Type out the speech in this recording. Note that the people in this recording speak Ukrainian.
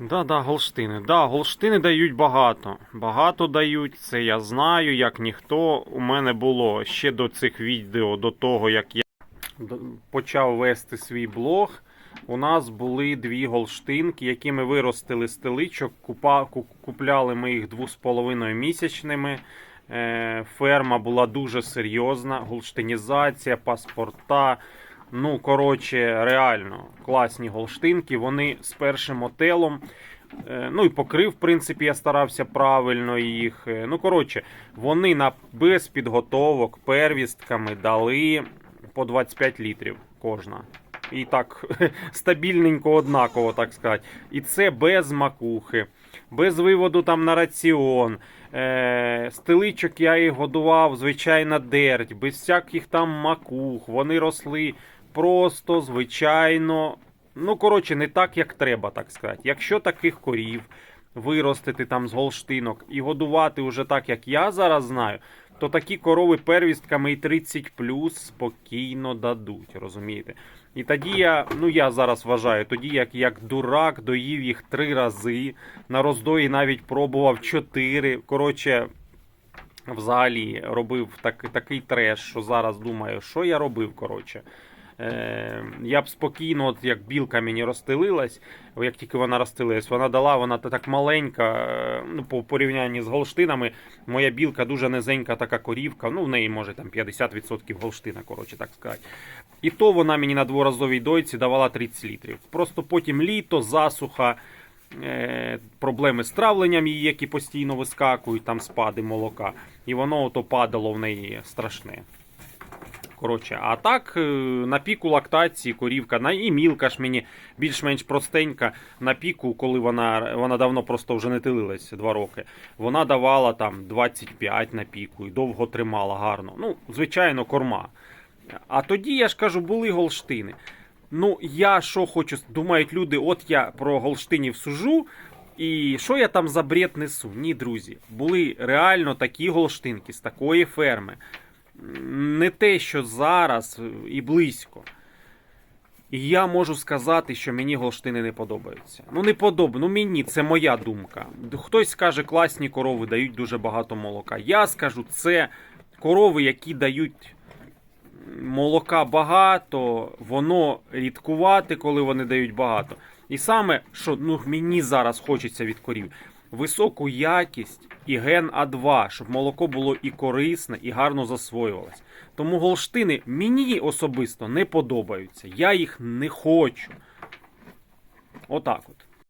Да, да, голштини. Да, голштини дають багато. Багато дають, це я знаю, як ніхто. У мене було ще до цих відео, до того, як я почав вести свій блог. У нас були дві голштинки, які ми виростили з теличок. Купа, ку- купляли ми їх 2,5 місячними. Е, ферма була дуже серйозна. Голштинізація, паспорта. Ну, коротше, реально класні голштинки. Вони з першим отелом. Е, Ну і покрив, в принципі, я старався правильно їх. Е, Ну, коротше, вони на без підготовок первістками дали по 25 літрів кожна. І так стабільненько, однаково, так сказати. І це без макухи, без виводу там на раціон. Е, стеличок я їх годував, звичайна дерть, без всяких там макух. Вони росли просто, звичайно. Ну, коротше, не так, як треба, так сказати. Якщо таких корів виростити там з голштинок і годувати уже так, як я зараз знаю, то такі корови первістками і 30 плюс спокійно дадуть, розумієте? І тоді я, ну я зараз вважаю, тоді як, як дурак доїв їх три рази, на роздої навіть пробував чотири. Коротше, взагалі робив так, такий треш, що зараз думаю, що я робив, коротше. Е, я б спокійно, от як білка мені розстелилась, як тільки вона розстелилась, вона дала, вона так маленька, е, ну, по порівнянні з голштинами, моя білка дуже низенька така корівка, ну в неї може там 50% голштина, коротше так сказати. І то вона мені на дворазовій дойці давала 30 літрів. Просто потім літо, засуха, е, проблеми з травленням її, які постійно вискакують, там спади молока. І воно ото падало в неї страшне. Коротше, а так, е, на піку лактації корівка, на і мілка ж мені більш-менш простенька. На піку, коли вона, вона давно просто вже не тилилась 2 роки, вона давала там 25 на піку і довго тримала гарно. Ну, звичайно, корма. А тоді, я ж кажу, були голштини. Ну, я що хочу, думають люди, от я про голштинів сужу, і що я там за бред несу? Ні, друзі, були реально такі голштинки з такої ферми. Не те, що зараз і близько. І я можу сказати, що мені голштини не подобаються. Ну, не подобається. Ну мені це моя думка. Хтось скаже, класні корови дають дуже багато молока. Я скажу, це корови, які дають молока багато, воно рідкувати, коли вони дають багато. І саме, що ну, мені зараз хочеться від корів, високу якість і ген А2, щоб молоко було і корисне, і гарно засвоювалось. Тому голштини мені особисто не подобаються. Я їх не хочу. Отак от.